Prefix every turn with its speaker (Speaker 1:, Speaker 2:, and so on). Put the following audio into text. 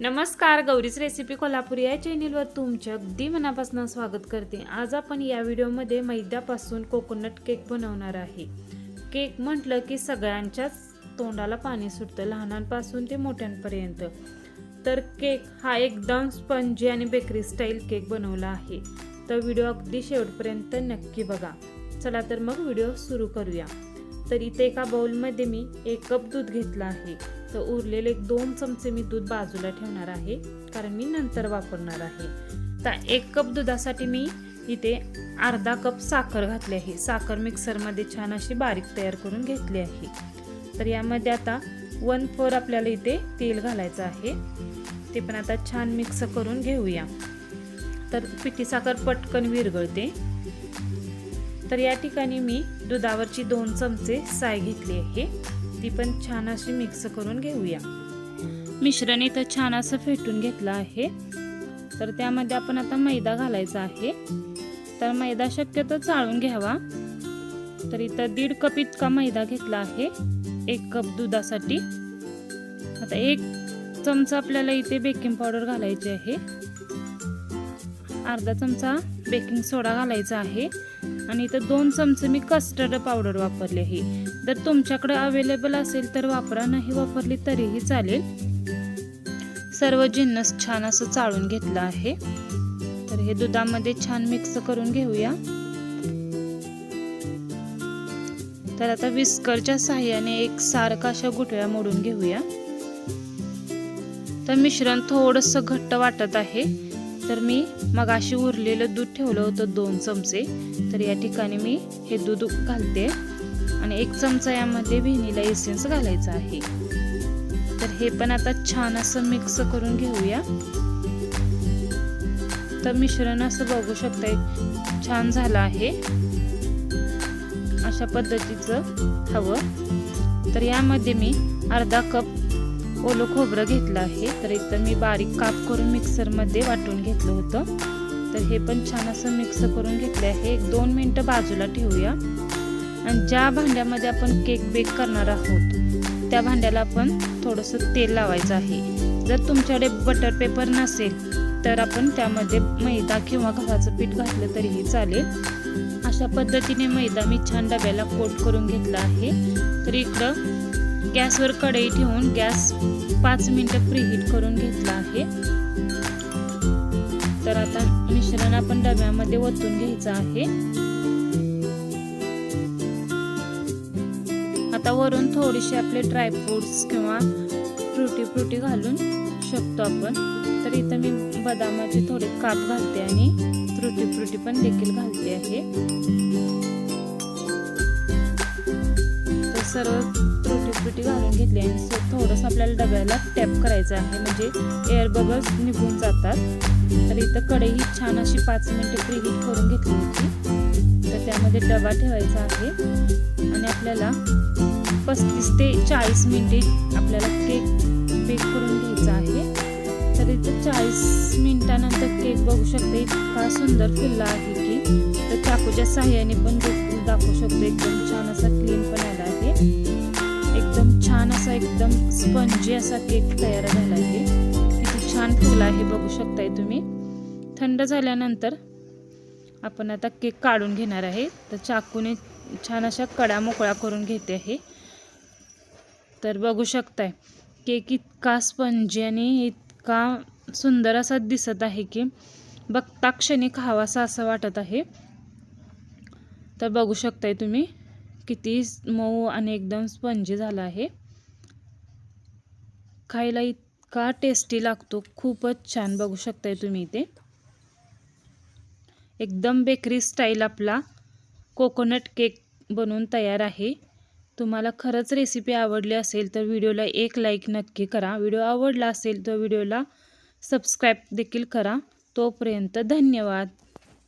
Speaker 1: नमस्कार गौरीच रेसिपी कोल्हापूर या चॅनेलवर तुमच्या अगदी मनापासून स्वागत करते. आज आपण या व्हिडिओमध्ये मैद्यापासून कोकोनट केक बनवणार आहे. केक म्हटलं की सगळ्यांच्याच तोंडाला पाणी सुटतं लहानांपासून ते मोठ्यांपर्यंत. तर केक हा एकदम स्पंजी आणि बेकरी स्टाईल केक बनवला आहे. तर व्हिडिओ अगदी शेवटपर्यंत नक्की बघा. चला तर मग व्हिडिओ सुरू करूया. तर इथे एका बाउलमध्ये मी एक कप दूध घेतलं आहे. तर उरलेले एक दोन चमचे मी दूध बाजूला ठेवणार आहे कारण मी नंतर वापरणार आहे. तर एक कप दुधासाठी मी इथे अर्धा कप साखर घातली आहे. साखर मिक्सरमध्ये छान अशी बारीक तयार करून घेतली आहे. तर यामध्ये आता वन फोर आपल्याला इथे तेल घालायचं आहे. ते पण आता छान मिक्स करून घेऊया. तर पिठी साखर पटकन विरगळते तर या ठिकाणी मी दुधावरची दोन चमचे साय घेतली आहे. ती पण छान अशी मिक्स करून घेऊया. मिश्रण इथं छान असं फेटून घेतलं आहे. तर त्यामध्ये आपण आता मैदा घालायचा आहे. तर मैदा शक्यतो चाळून घ्यावा. तर इथं दीड कप इतका मैदा घेतला आहे. एक कप दुधासाठी. आता एक चमचा आपल्याला इथे बेकिंग पावडर घालायची आहे. अर्धा चमचा बेकिंग सोडा घालायचा आहे. आणि इथं दोन चमचे मी कस्टर्ड पावडर वापरली आहे जर तुमच्याकडे अवेलेबल असेल तर वापरा नाही वापरली तरीही चालेल. सर्व जिन्नस छान असं चाळून घेतलं आहे. तर हे दुधामध्ये छान मिक्स करून घेऊया. तर आता विस्करच्या साह्याने एक सारखा अशा गुठळ्या मोडून घेऊया. तर मिश्रण थोडंसं घट्ट वाटत आहे. तर मी मगाशी उरलेलं दूध ठेवलं होतं दोन चमचे. तर या ठिकाणी मी हे दूध घालते. आणि एक चमचा यामध्ये व्हेनिला एसेन्स घालायचा आहे. तर हे पण आता छान असं मिक्स करून घेऊया. तर मिश्रण असं बघू शकताय छान झालं आहे. अशा पद्धतीचं हवं. तर यामध्ये मी अर्धा कप ओलं खोबरं घेतलं आहे. तर एकदम मी बारीक काप करून मिक्सरमध्ये वाटून घेतलं होतं. तर हे पण छान असं मिक्स करून घेतले आहे. एक दोन मिनटं बाजूला ठेवूया. आणि ज्या भांड्यामध्ये आपण केक बेक करणार आहोत त्या भांड्याला आपण थोडंसं तेल लावायचं आहे. जर तुमच्याकडे बटर पेपर नसेल तर आपण त्यामध्ये मैदा किंवा गव्हाचं पीठ घातलं तरीही चालेल. अशा पद्धतीने मैदा मी छान डब्याला कोट करून घेतला आहे. तर इकडं गॅसवर कढई ठेवून गॅस पाच मिनटं प्रीहीट करून घेतला आहे. तर आता मिश्रण आपण डब्यामध्ये ओतून घ्यायचं आहे. आता वरून थोडीशी आपले ड्रायफ्रुट्स किंवा फ्रुटी फ्रुटी घालून शकतो आपण. तर इथं मी बदामाचे थोडे काप घालते आणि फ्रुटी फ्रुटी पण देखील घालते आहे. तर सर्व फ्रुटी घालून घेतली आणि थोडंसं आपल्याला डब्याला टॅप करायचं आहे. म्हणजे एअर बबल्स निघून जातात. तर इथं कढई छान अशी पाच मिनटं प्रीहीट करून घेतली होती. तर त्यामध्ये डबा ठेवायचा आहे. आणि आपल्याला पस्तीस ते चाळीस मिनिटे आपल्याला केक बेक करून घ्यायचा आहे. तर इथं चाळीस मिनिटानंतर केक बघू शकते इतका सुंदर फुलला आहे की. तर चाकूच्या साह्याने पण दाखवू शकतो एकदम छान असा क्लीन पण आला आहे. छान असा एकदम स्पंजी असा केक तयार झाला आहे किती छान फुल आहे बघू शकताय तुम्ही. थंड झाल्यानंतर आपण आता केक काढून घेणार आहे. तर चाकूने छान अशा कडा मोकळा करून घेते आहे तर बघू शकताय केक इतका स्पंजी आणि इतका सुंदर असा दिसत आहे की बघता क्षणी खावासा असं वाटत आहे. तर बघू शकताय तुम्ही. किती मऊ आणि एकदम स्पंजी झाला आहे. खायला इतका टेस्टी लागतो. खूपच छान बघू शकताय तुम्ही इथे. एकदम बेकरी स्टाईल आपला कोकोनट केक बनवून तयार आहे. तुम्हाला खरंच रेसिपी आवडली असेल तर व्हिडिओला एक लाईक नक्की करा. व्हिडिओ आवडला असेल तर व्हिडिओला सबस्क्राईब देखील करा. तोपर्यंत धन्यवाद.